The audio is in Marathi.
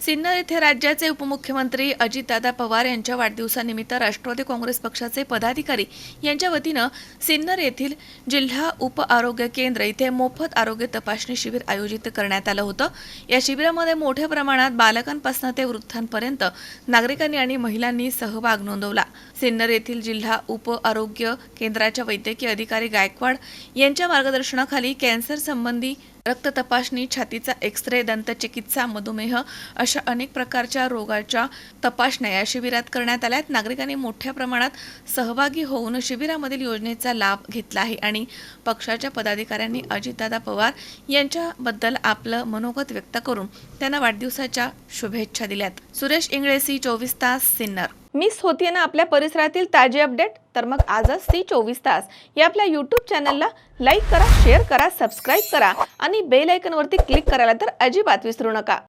सिन्नर येथे राज्याचे उपमुख्यमंत्री अजितदादा पवार यांच्या वाढदिवसानिमित्त राष्ट्रवादी काँग्रेस पक्षाचे पदाधिकारी यांच्या वतीनं सिन्नर येथील जिल्हा उप आरोग्य केंद्र इथे मोफत आरोग्य तपासणी शिबिर आयोजित करण्यात आलं होतं. या शिबिरामध्ये मोठ्या प्रमाणात बालकांपासून ते वृद्धांपर्यंत नागरिकांनी आणि महिलांनी सहभाग नोंदवला. सिन्नर येथील जिल्हा उप आरोग्य केंद्राच्या वैद्यकीय अधिकारी गायकवाड यांच्या मार्गदर्शनाखाली कॅन्सर संबंधी रक्त तपासणी छातीचा एक्स रे दंतचिकित्सा मधुमेह अशा अनेक प्रकारच्या रोगाच्या तपासण्या या शिबिरात करण्यात आल्यात नागरिकांनी मोठ्या प्रमाणात सहभागी होऊन शिबिरामधील योजनेचा लाभ घेतला आहे. आणि पक्षाच्या पदाधिकाऱ्यांनी अजितदादा पवार यांच्याबद्दल आपलं मनोगत व्यक्त करून त्यांना वाढदिवसाच्या शुभेच्छा दिल्यात. सुरेश इंगळे सी चोवीस तास सिन्नर. मिस होतीये ना आपल्या परिसरातील ताजे अपडेट? तर मग आजच सी चोवीस तास. या आपल्या यूट्यूब चॅनलला लाईक करा शेअर करा सबस्क्राईब करा आणि बेल आयकनवरती क्लिक करायला तर अजिबात विसरू नका.